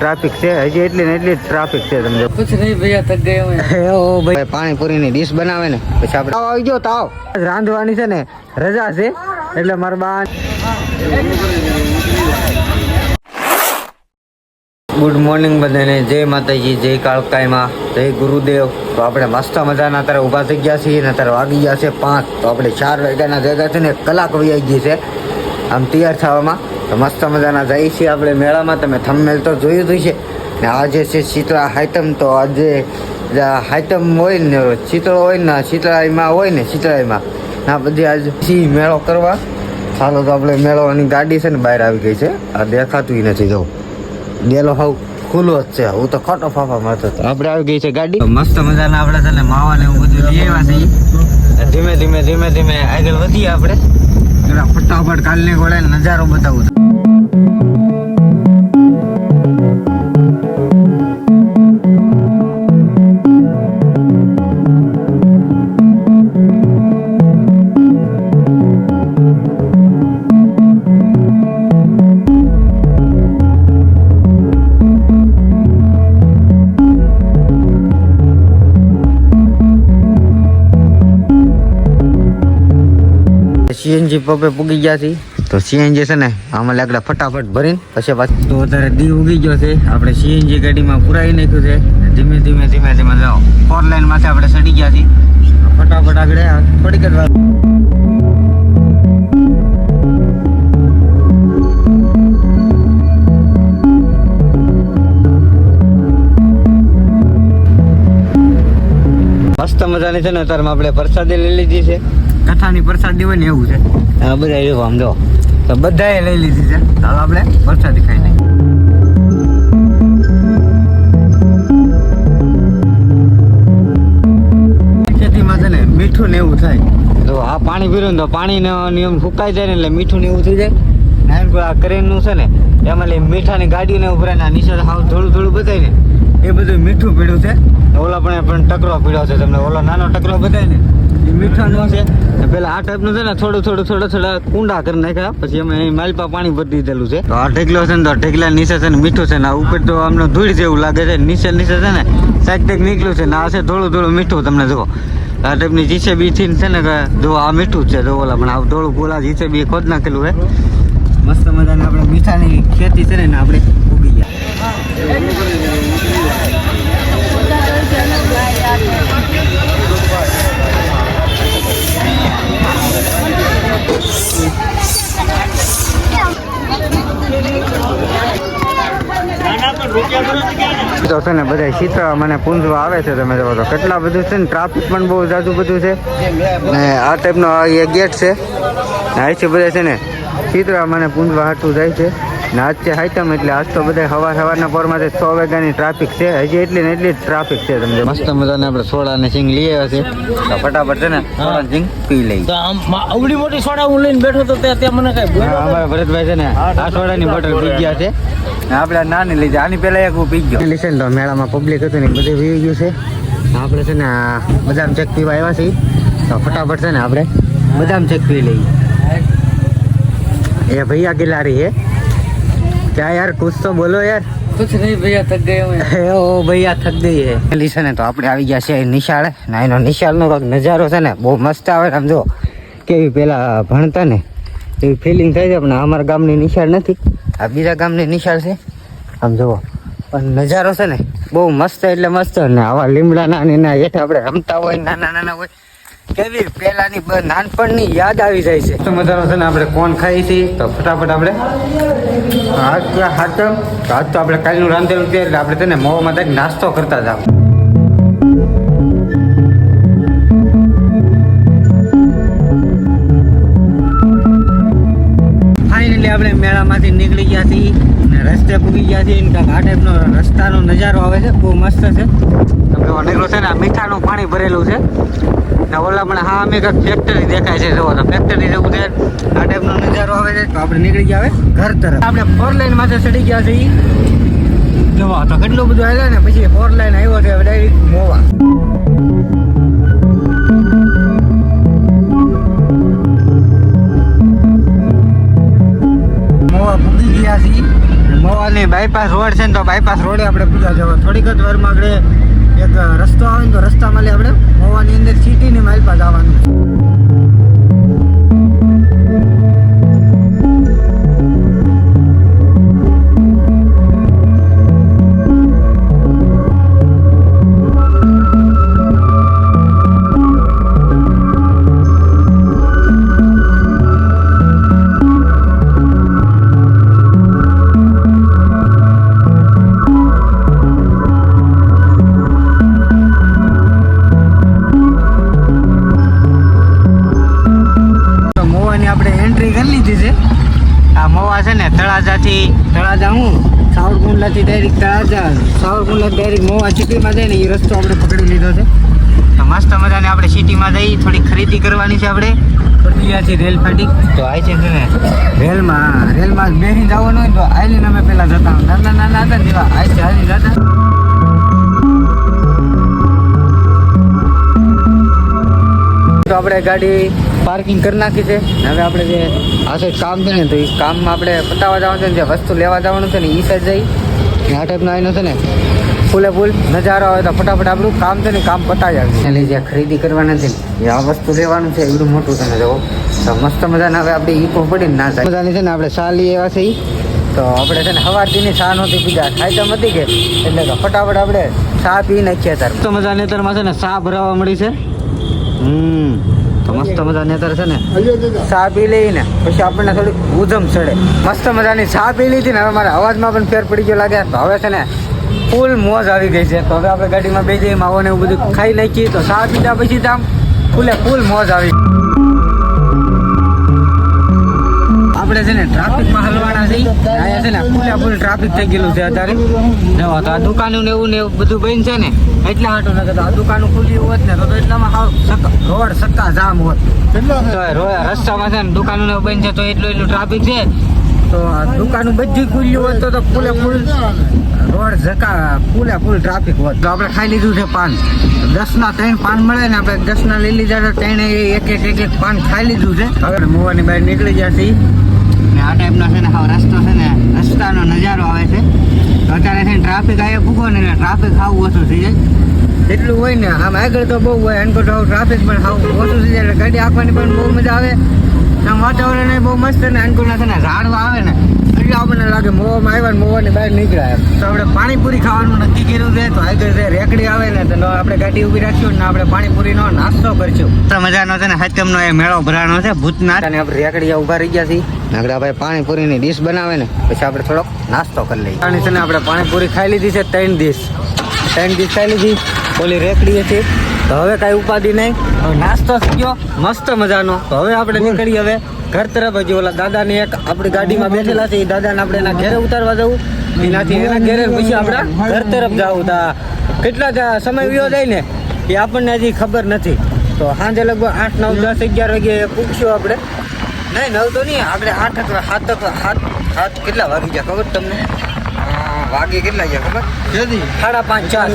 Traffic છે હજી એટલી ને એટલી ટ્રાફિક છે તમને. કુછ નહીં ભૈયા થક ગયો હે ઓ ભાઈ. પાણીપુરી ની ડીશ બનાવે ને પછી આપણે તાવ આવી તાવ રાંધવાની છે ને રજા છે એટલે મારા બા ગુડ મોર્નિંગ બધાને જય માતાજી જય કાળકાઈમાં જય ગુરુદેવ. તો આપણે મસ્ત મજાના અત્યારે ઊભા થઈ ગયા છીએ ને અત્યારે વાગી ગયા છે પાંચ. તો આપણે ચાર વાગ્યાના જગ્યા છે ને કલાક વૈયાઈ ગઈ છે. આમ તૈયાર થવામાં. તો મસ્ત મજાના જઈએ છીએ આપણે મેળામાં. તમે થંબનેલ તો જોયું જ છે ને આજે છે શીતળા હાઇટમ, તો આજે હાઇટમ હોય ને, શીતળો હોય ને, શીતળાઈમાં હોય ને, શીતળાઈમાં. ના બધી આજે સી મેળો કરવા. ચાલો તો આપણે મેળોની ગાડી છે ને બહાર આવી ગઈ છે. આ દેખાતું નથી જવું ડેલો હાવ ખુલ્લો જ છે. હું તો ખોટો ફાફા મારતો હતો. આપણે આવી ગઈ છે ગાડી. મસ્ત મજાના આપણે છે ને માવા ને એવું બધું લઈ આવ્યા છીએ. ધીમે ધીમે ધીમે ધીમે આગળ વધીએ આપણે. ફટાફટ કાલની ગોળે નજારો બતાવું સીએનજી પંપે પૂગી ગયા છે. તો સીએનજી છે ને, આમાં લાકડા ફટાફટ ભરીને પછી પાછું તો અત્યારે દી ઉગી ગયો છે. આપણે સીએનજી ગાડીમાં પુરાઈ નાખ્યું છે. ધીમે ધીમે ધીમે ધીમે ફોર લાઈનમાંથી આપણે ચડી ગયા છીએ. ફટાફટ આગળ થોડીક જ વાર મસ્ત મજાની છે ને અત્યારે આપણે પ્રસાદી લઈ લીધી છે. કથાની પ્રસાદી હોય ને એવું છે. આ બધા એવું આમ જો. તો બધાએ લઈ લીધી છે. ચાલો આપણે પ્રસાદી ખાઈ લઈએ. મીઠું ને એવું થાય. તો આ પાણી પીરું ને તો પાણી નિયમ ફૂકાઈ જાય ને એટલે મીઠું ને એવું થઈ જાય. નાયણ કોઈ આ કરેનનું છે ને એમાં લે મીઠાની ગાડીને ઉભરાય ને નીચે હાવ થોડું થોડું બતાય ને. એ બધું મીઠું પીડ્યું છે. ઓલા પણ પણ ટકરો પીડ્યો છે તમને ઓલો નાનો ટકરો બતાય ને. મીઠાનું છે. પેલા આ ટાઈપનું છે ને થોડું થોડું, થોડા થોડા કુંડા કરી નાખ્યા. પછી અમે માલપા પાણી ભરી દીધેલું છે. તો આ ઢેકલો છે ને, તો ઢેકલા નીચે છે ને મીઠું છે ને ઉપર તો આમનો ધૂળ જેવું લાગે છે. નીચે નીચે છે ને, સાઈડ ટેક નીકળ્યું છે ને, આ છે થોડું થોડું મીઠું તમને જુઓ. આ ટાઈપની જીસે બી થી છે ને જો આ મીઠું છે જો ઓલા, પણ આ થોડું ગોલા જીસે બી ખોદ નાખેલું છે. મસ્ત મજાની આપણે મીઠાની ખેતી છે ને, આપણે ઉગી ગયા. તો છે ને બધા શીતળા મને પૂંજવા આવે છે, તમે જોવો તો કેટલા બધું છે ને ટ્રાફિક પણ બહુ જાજુ બધું છે. ને આ ટાઈપનો એ ગેટ છે. ને અહીંથી બધા છે ને, શીતળા મને પૂંજવા હાટું જાય છે. ને આજ છે હાઈટમ એટલે આજ તો બધા સવાર સવારના પોરમાં સો વાગ્યાની ટ્રાફિક છે હજી એટલી ને એટલી જ ટ્રાફિક છે તમને મસ્ત મજાને આપણે સોડા ને સિંગ લઈ આવ્યા છે. તો ફટાફટ છે ને સોડા સિંગ પી લઈ આમ મોટી સોડા હું લઈને બેઠો તો ત્યાં મને કઈ અમારા ભરતભાઈ છે ને આ સોડાની બોટલ પી ગયા છે. આપણે નાની લીધી આની પહેલા એક હું પી ગયો. છે ને તો મેળામાં પબ્લિક હતું ને બધું પી ગયું છે. આપણે છે ને બદામ ચેક પીવા આવ્યા છીએ. તો ફટાફટ છે ને આપણે બદામ ચેક પી લઈએ. એ ભૈયા ગિલારી હે ક્યાં યાર કુછ તો બોલો યાર कुछ नहीं भैया थक गए हैं એ ઓ ભૈયા થક ગઈ હે પેલી છે ને તો આપણે આવી ગયા છે નિશાળે ને એનો નિશાળનો કંઈક નજારો છે ને બહુ મસ્ત આવે ને આમ જો કેવી પેલા ભણતા ને એવી ફિલિંગ થાય છે પણ અમારા ગામની નિશાળ નથી આ બીજા ગામની નિશાળ છે આમ જુઓ પણ નજારો છે ને બહુ મસ્ત એટલે મસ્ત ને આવા લીમડાના ને એના હેઠ આપણે રમતા હોય નાના નાના હોય કેવી પેલાની નાનપણની યાદ આવી જાય છે. તો મજાનો છે ને આપણે કોણ ખાઈ હતી? તો ફટાફટ આપણે આજ તો હાથ તો આપણે કાલનું રાંધેલું છે એટલે આપણે તેને મોમાં કંઈક નાસ્તો કરતા ફાઇનલી આપણે મેળામાંથી નીકળી ગયા છીએ અને રસ્તે પૂગી ગયા છીએ. કાંઈક આ રસ્તાનો નજારો આવે છે. બહુ મસ્ત છે. તમને અનેકલો છે ને, આ મીઠાનું પાણી ભરેલું છે. ને ઓલા પણ હા, અમે કાંઈક ફેક્ટરી દેખાય છે જોવો તો ફેક્ટરી જેવું છે. આ ટાઈપનો નજારો આવે છે. તો આપણે નીકળી ગયા હવે ઘર તરફ. આપણે ફોર લાઈનમાંથી ચડી ગયા છીએ. જોવા તો કેટલું બધું આવ્યા ને, પછી ફોર લાઈન આવ્યો છે ડાયરેક્ટ મોવા. મોવા પૂગી ગયા છીએ. મોવાની બાયપાસ રોડ છે ને, તો બાયપાસ રોડે આપણે પૂજા જવા. થોડીક જ વારમાં આપણે એક રસ્તો આવે ને તો રસ્તામાં આપણે મોવાની અંદર સિટીની માલપા જવાનું. ને તળા જાઉં સાવરકુંડલાથી ડાયરેક્ટ તળાજા. સાવરકુંડલા ડાયરેક્ટ મોવા સિટીમાં જાય ને એ રસ્તો આપણે પકડી લીધો છે. તો મસ્ત મજાને આપણે સિટીમાં જઈ થોડી ખરીદી કરવાની છે આપણે. પટલિયાથી રેલ ફાટી. તો આવી છે ને. રેલમાં રેલમાં બેસી જવાનું હોય તો આઈલીને અમે પહેલાં જતા નાના નાના હતા ને જેવા છે હાલી જતા. તો આપણે ગાડી પાર્કિંગ કરી નાખી છે. ને હવે આપણે જે આ સાઈડ કામ છે ને, તો એ કામમાં આપણે પતાવવા જવાનું છે ને, જે વસ્તુ લેવા જવાનું છે ને એ સાઈડ જઈ. ને આ ટાઈપનો આવીનો છે ને, ફૂલે ફૂલ નજારો આવે તો ફટાફટ આપણું કામ છે ને, કામ પતાવી આવે એટલે જે ખરીદી કરવાના છે ને, એ આ વસ્તુ લેવાનું છે એવડું મોટું ને જુઓ. તો મસ્ત મજાના હવે આપણે ઈકો પડીને ના થાય મજાની છે ને, આપણે સાલી એવા છે તો આપણે છે ને સવારથી ચા નહોતી પીધા. ખાઈ તો નથી કે એટલે તો ફટાફટ આપણે ચા પી નાખીએ તાર તો મજા નેતરમાં છે ને, ચા ભરાવા મળી છે. હમ. તો મસ્ત મજાની અત્યારે છે ને ચા પી લઈને પછી આપણને થોડીક ઉધમ ચડે. મસ્ત મજાની ચા પી લીધી ને હવે મારા અવાજમાં પણ ફેર પડી ગયો લાગે. તો હવે છે ને ફૂલ મોજ આવી ગઈ છે. તો હવે આપણે ગાડીમાં બે જઈએ, માવો ને એવું બધું ખાઈ નાખીએ. તો ચા પીધા પછી તો આમ ફૂલે ફૂલ મોજ આવી આપણે છે ને ટ્રાફિકમાં હલવાના છે અહીંયા છે ને ફૂલે ફૂલ ટ્રાફિક થઈ ગયેલું છે અત્યારે. જવા તો આ દુકાનો ને એવું ને એવું બધું બંધ છે ને. એટલા હાટું નથી આ દુકાનો ખુલ્લી હોત ને તો એટલામાં સક્કા- રોડ સત્તા જામ હોત. રસ્તામાં છે ને દુકાનો બંધ છે તો એટલું એટલું ટ્રાફિક છે. તો દુકાનો બધી ખુલ્યું હોત તો તો ફૂલે ફૂલ રોડ જકા ફૂલે ફૂલ ટ્રાફિક હોત. તો આપણે ખાઈ લીધું છે પાન. દસ ના ત્રણ પાન મળે ને આપણે દસ ના લઈ લીધા તો ત્રણે એક એક એક એક પાન ખાઈ લીધું છે. હવે મોવાની બહાર નીકળી જશે ને આ ટાઈપનો છે ને હવે રસ્તો છે ને રસ્તાનો નજારો આવે છે. તો અત્યારે છે ને ટ્રાફિક આવે ભૂગો ને ટ્રાફિક ખાવું ઓછું થઈ જાય. એટલું હોય ને, આમ આગળ તો બહુ હોય એમ તો ટ્રાફિક પણ હાવ ઓછું થઈ જાય, એટલે ગાડી આંકવાની પણ બહુ મજા આવે. આમ વાતાવરણ બહુ મસ્ત ને અનુકૂળ ના, ઝાડવા આવે ને, એટલે આપણને લાગે મોવામાં આવ્યા ને મોવાની બહાર નીકળ્યા તો આપણે પાણીપુરી ખાવાનું નક્કી કર્યું છે, તો આગળ જે રેકડી આવે ને, તો આપણે ગાડી ઊભી રાખ્યું ને આપણે પાણીપુરીનો નાસ્તો કરશું. તો મજાનો છે ને હચમનો એ મેળો ભરાણો છે, ભૂતનાથ. અને આપણે રેકડીયા ઊભા રહી ગયા છીએ. આગળ આપણે પાણીપુરીની ડીશ બનાવે ને, પછી આપણે થોડોક નાસ્તો કરી લઈએ. પાણી છે ને, આપણે પાણીપુરી ખાઈ લીધી છે, ત્રણ ડીશ ત્રણ ડીશ ખાઈ લીધી ઓલી રેકડી હતી. તો હવે કાંઈ ઉપાધિ નહીં. નાસ્તો થયો. મસ્ત મજાનો. તો હવે આપણે નીકળીએ હવે ઘર તરફ. હજી ઓલા દાદાને એક આપણી ગાડીમાં બેઠેલા છે. એ દાદાને આપણે એના ઘેરે ઉતારવા જવું. એનાથી એના ઘેરે પછી આપણે ઘર તરફ જવું. તા કેટલા સમય વ્યો જાય ને એ આપણને હજી ખબર નથી. તો સાંજે લગભગ આઠ નવ દસ અગિયાર વાગે પૂછશું આપણે. નહીં નવ તો નહીં. આપણે આઠ અથવા સાત સાત સાત કેટલા વાગી ગયા ખબર તમને? વાગે કેટલા ગયા ખબર? સાડા પાંચ ચાર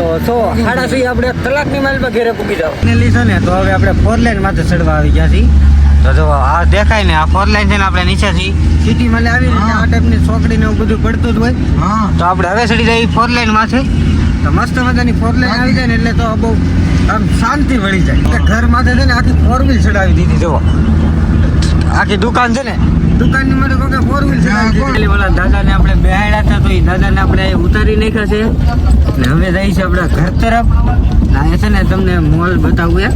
તો તો સાડા સુધી આપણે કલાકની માઇલમાં ઘેરે પૂકી જાવ ને લીધો ને તો હવે આપણે ફોર લાઈન માથે ચડવા આવી ગયા છીએ. તો જો આ દેખાય ને આ ફોર લાઈન છે ને આપણે નીચે છીએ. સિટી માં આવી રીતે આ ટાઈપની ચોકડી ને એવું બધું પડતું જ હોય. તો આપણે હવે ચડી જાય ફોર લાઈન માથે. તો મસ્ત મજાની ફોર લાઈન આવી જાય ને એટલે તો બહુ આમ શાંતિ વળી જાય. એટલે ઘર માથે છે ને આખી ફોર વ્હીલ ચડાવી દીધી જો આખી દુકાન છે ને દુકાનની માટે કોઈ ફોર વ્હીલ છે. દીધી દાદા દાદાને આપણે બેહાડ્યા હતા તો એ દાદાને આપણે અહીં ઉતારી નાખ્યા છે. ને હવે જઈ છે આપણા ઘર તરફ. અહીંયા છે ને તમને મોલ બતાવું એ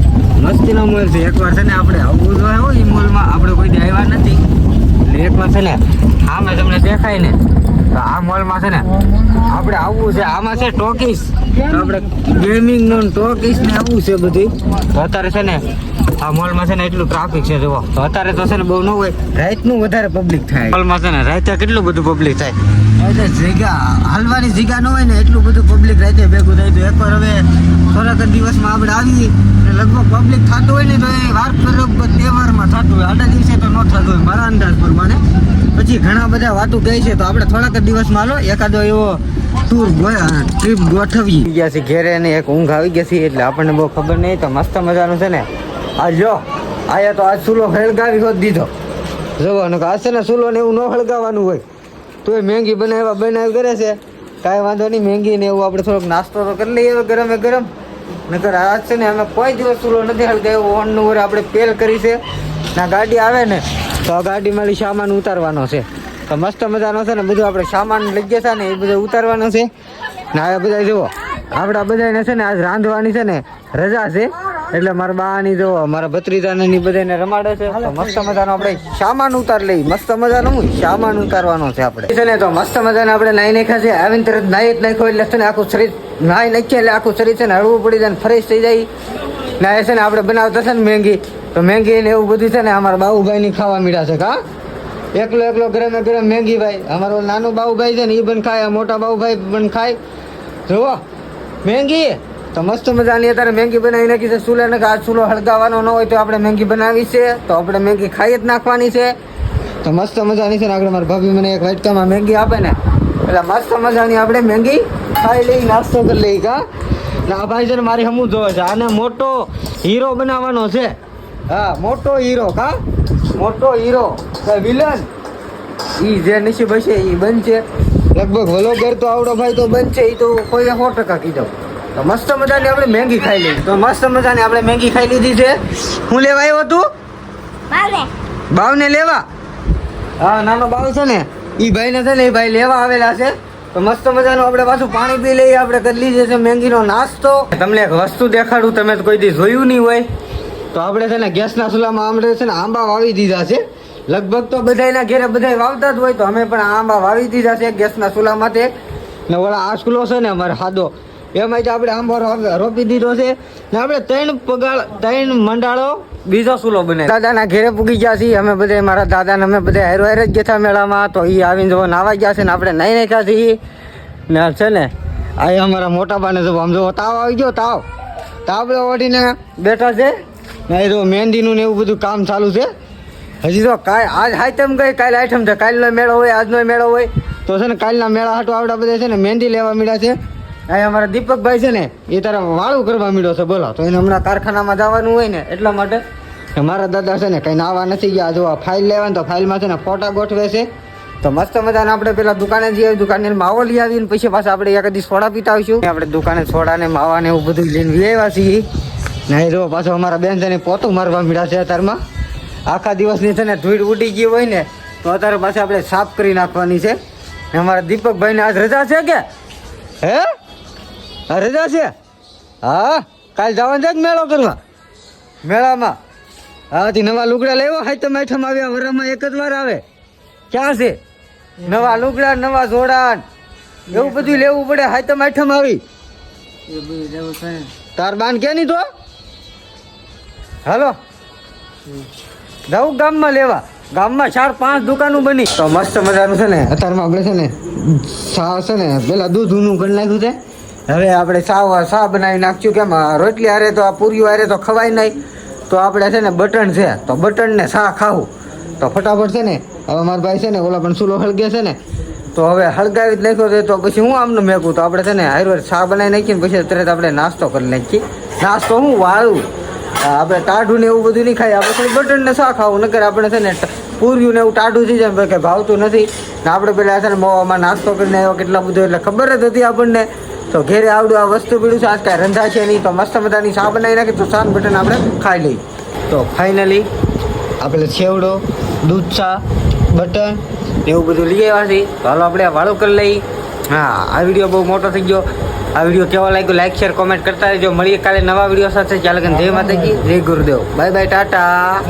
મસ્તીનો મોલ છે. એકવાર છે ને આપણે આવવું જોઈએ હોય એ મોલમાં આપણે કોઈ દે આવ્યા નથી. એટલે એકવાર છે ને આમાં તમને દેખાય ને. તો આ મોલમાં છે ને, આપણે આવવું છે. આમાં છે ટોકીસ. આપણે ગેમિંગનું ટોકીસ ને આવવું છે બધું. અત્યારે છે ને, આ મોલમાં છે ને એટલું ટ્રાફિક છે, જુઓ. તો અત્યારે તો છે ને બહુ ન હોય, રાતનું વધારે પબ્લિક થાય. મોલમાં છે ને, રાતે કેટલું બધું પબ્લિક થાય? એટલે જગ્યા હાલવાની જગ્યા ન હોય ને, એટલું બધું પબ્લિક રાતે ભેગું થાય. તો એકવાર હવે થોડાક દિવસમાં આપણે આવી ને લગભગ પબ્લિક થતું હોય ને તો એ વાર બરોબર તહેવારમાં થતું હોય. આડા દિવસે તો ન થતું હોય, મારા અંદાજ પ્રમાણે. પછી ઘણા બધા વાતો કહે છે, તો આપણે થોડાક જ દિવસમાં હાલો, એકાદો એવો ટૂર ટ્રીપ ગોઠવી ગયા છે ઘેરે ને એક ઊંઘ આવી ગઈ છે, એટલે આપણને બહુ ખબર નહીં, તો મસ્ત મજાનું છે ને. આ જો આયા તો આજ સુલો હળગાવી હોત દીધો. જોવો ને આ છે ને સુલો ને એવું ન હળગાવવાનું હોય, તો એ મેંગી બનાવ્યા બનાવ કરે છે. કાંઈ વાંધો નહીં, મેંગી ને એવું આપણે થોડોક નાસ્તો તો કરી લઈએ ગરમે ગરમ. નકર આજ છે ને અમે કોઈ દિવસ ચૂલો નથી હળગાવ્યો ઓનનું વર આપણે પેલ કરી છે. ના ગાડી આવે ને, તો આ ગાડીમાંથી સામાન ઉતારવાનો છે. તો મસ્ત મજાનો છે ને બધું આપણે સામાન લઈ ગયા છે ને એ બધું ઉતારવાનો છે. ને આ બધા જુઓ, આપણા બધાને છે ને આજ રાંધવાની છે ને રજા છે. એટલે મારા બાની જો, મારા ભત્રીજાને ની બધાને રમાડે છે. મસ્ત મજાનો આપણે સામાન ઉતાર લઈ મસ્ત મજાનો હું સામાન ઉતારવાનો છે આપણે. છે ને તો મસ્ત મજાને આપણે નાઈ નાખ્યા છે. આવીને તરત નાઈ જ નાખ્યો એટલે છે ને આખું શરીર નાઈ નાખીએ એટલે આખું શરીર છે ને હળવું પડી જાય ફ્રેશ થઈ જાય. નાય છે ને આપણે બનાવતા છે ને મેંગી. તો મેંગી ને એવું બધું છે ને અમારા બાબુભાઈ ની ખાવા મીડા છે, કા? એકલો એકલો ગરમે ગરમ મેંગી ભાઈ. અમારો નાનો બાબુભાઈ છે ને એ પણ ખાય મોટા બાબુભાઈ પણ ખાય. જુઓ. મેંગી. તો મસ્ત મજાની અત્યારે મેંગી બનાવી નાખી છે ચૂલે ને આ ચૂલો હળગાવવાનો ન હોય તો આપણે મેંગી બનાવી છે. તો આપણે મેંગી ખાઈ જ નાખવાની છે. તો મસ્ત મજાની છે ને આગળ મારા ભાભી મને એક વાટકામાં મેંગી આપે ને. એટલે મસ્ત મજાની આપણે મેંગી ખાઈ લઈ, નાસ્તો કરી લઈ, કા? આ ભાઈ છે ને મારી હમું જોવે છે, આને મોટો હીરો બનાવવાનો છે. હા, મોટો હીરો, કા? મોટો હીરો. વિલન, ઈ જે નસીબ હશે ઈ બનશે. લગભગ વલોગર તો આવડો ભાઈ તો બનશે, ઈ તો કોઈ સો ટકા કીધો. તો મસ્ત મજાની આપણે મેંગી ખાઈ લીધી. તો મસ્ત મજાની આપણે મેંગી ખાઈ લીધી છે. હું લેવા આવ્યો તું? બાવે બાવને લેવા? હા નાનો બાવ છે ને ઈ ભાઈને છે ને એ ભાઈ લેવા આવેલા છે. તો મસ્ત મજાનું આપણે પાછું પાણી પી લઈએ આપણે કરી લીધી છે મેંગીનો નાસ્તો. તમને એક વસ્તુ દેખાડું તમે કોઈ દી જોયું નહીં હોય. તો આપણે છે ને ગેસના ચૂલામાં આપણે છે ને આંબા વાવી દીધા છે. લગભગ તો બધાયના ઘેરે બધાય વાવતા જ હોય તો અમે પણ આંબા વાવી દીધા છે ગેસના ચૂલામાં તે ને વળા આ ચૂલો છે ને અમારે સાદો એમાં તો આપણે આંબો રોપી દીધો છે. ને આપણે ત્રણ પગાળ ત્રણ મંડાળો બીજો સુલો બને દાદાના ઘેરે પૂગી ગયા છીએ. અમે બધા મારા દાદાને અમે બધા હેરો હેર જ ગયા મેળામાં. તો એ આવીને જો નાવા ગયા છે ને આપણે નહીં નાખ્યા છીએ. ને છે ને, આ અમારા મોટા બાને જો આમ જો તાવ આવી ગયો, તાવ. તાવડે ઓઢીને બેઠા છે. ને જો મહેંદીનું ને એવું બધું કામ ચાલુ છે. હજી તો કાલ, આજ હાઈટમ ગઈ કાલ આઈટમ છે. કાલનો મેળો હોય, આજનો મેળો હોય. તો છે ને કાલના મેળા હાટો આવડા બધા છે ને મહેંદી લેવા મળ્યા છે. અહીં અમારા દીપકભાઈ છે ને, એ તારા વાળું કરવા મળ્યો છે, બોલો. તો એને હમણાં કારખાનામાં જવાનું હોય ને, એટલા માટે મારા દાદા છે ને, કઈ નાવા નથી ગયા. જો ફાઇલ લેવાની તો ફાઇલમાં છે ને, ફોટા ગોઠવે છે. તો મસ્ત મજાને આપણે પેલા દુકાને જઈએ દુકાને માવો લઈ આવીને પછી પાછા આપણે એક કદી સોડા પીતા આવીશું આપણે દુકાને સોડા ને માવા ને એવું બધું લઈને વી આવ્યા છીએ. ને જો પાછો અમારા બેન છે ને, પોતું મારવા મળ્યા છે અત્યારમાં. આખા દિવસની છે ને, ધૂળ ઉડી ગઈ હોય ને, તો અત્યારે પાછા આપણે સાફ કરી નાખવાની છે. અમારા દીપકભાઈને આજ રજા છે કે? હા? રજા છે. હા કાલ જવાનું છે મેળો કરવા. મેળામાં. હાથી નવા લુગડા લેવા હાઈ તમે આઠમ આવ્યા વરામાં એક જ વાર આવે. ક્યાં છે? નવા લુગડા નવા જોડાણ. એવું બધું લેવું પડે હાઈ તમે આઠમ આવી. તાર બાન કે નહીં તો હાલો. જવું ગામમાં લેવા. ગામમાં ચાર પાંચ દુકાનો બની. તો મસ્ત મજાનું છે ને. અત્યારમાં આપણે છે ને સા છે ને પેલા દૂધ ઊનું કરી નાખ્યું છે. હવે આપણે સાવ સા બનાવી નાખ્યું કેમ રોટલી હારે તો આ પૂરીઓ હારે તો ખવાય નહીં. તો આપણે છે ને બટન છે, તો બટન ને સા ખાવું. તો ફટાફટ છે ને, હવે મારા ભાઈ છે ને, ઓલા પણ સુલો હળગે છે ને, તો હવે હળગાવી જ નાખ્યો છે, તો પછી હું આમનું મેકું? તો આપણે છે ને હારવાર સા બનાવી નાખીએ પછી તરત આપણે નાસ્તો કરી નાખીએ. નાસ્તો હું વાળું. આપણે ટાઢું ને એવું બધું નહીં ખાઈએ, આપણે થોડું બટન ને શા ખાવું, નકર આપણે છે ને પૂર્યું ને એવું ટાઢું થઈ જાય કે ભાવતું નથી. ને આપણે પેલા છે ને, મોવામાં નાસ્તો કરીને આવ્યો, કેટલા બધું, એટલે ખબર જ હતી આપણને. તો ઘેરે આવડું આ વસ્તુ પીડું છે. આજ કાંઈ રંધા છે નહીં. તો મસ્ત મજાની શા બનાવી નાખી. તો શાન બટન આપણે ખાઈ લઈએ. તો ફાઇનલી આપણે છેવડો, દૂધ ચા બટન એવું બધું લઈ આવ્યા છીએ. હાલો આપણે વાળું કરી લઈએ. હા, આ વીડિયો બહુ મોટો થઈ ગયો. આ વીડિયો કેવો લાગ્યો લાઈક, શેર કોમેન્ટ કરતા રહેજો. મળીએ કાલે નવા વીડિયો સાથે. ચાલે જય માતાજી. જય ગુરુદેવ. Bye bye, Tata.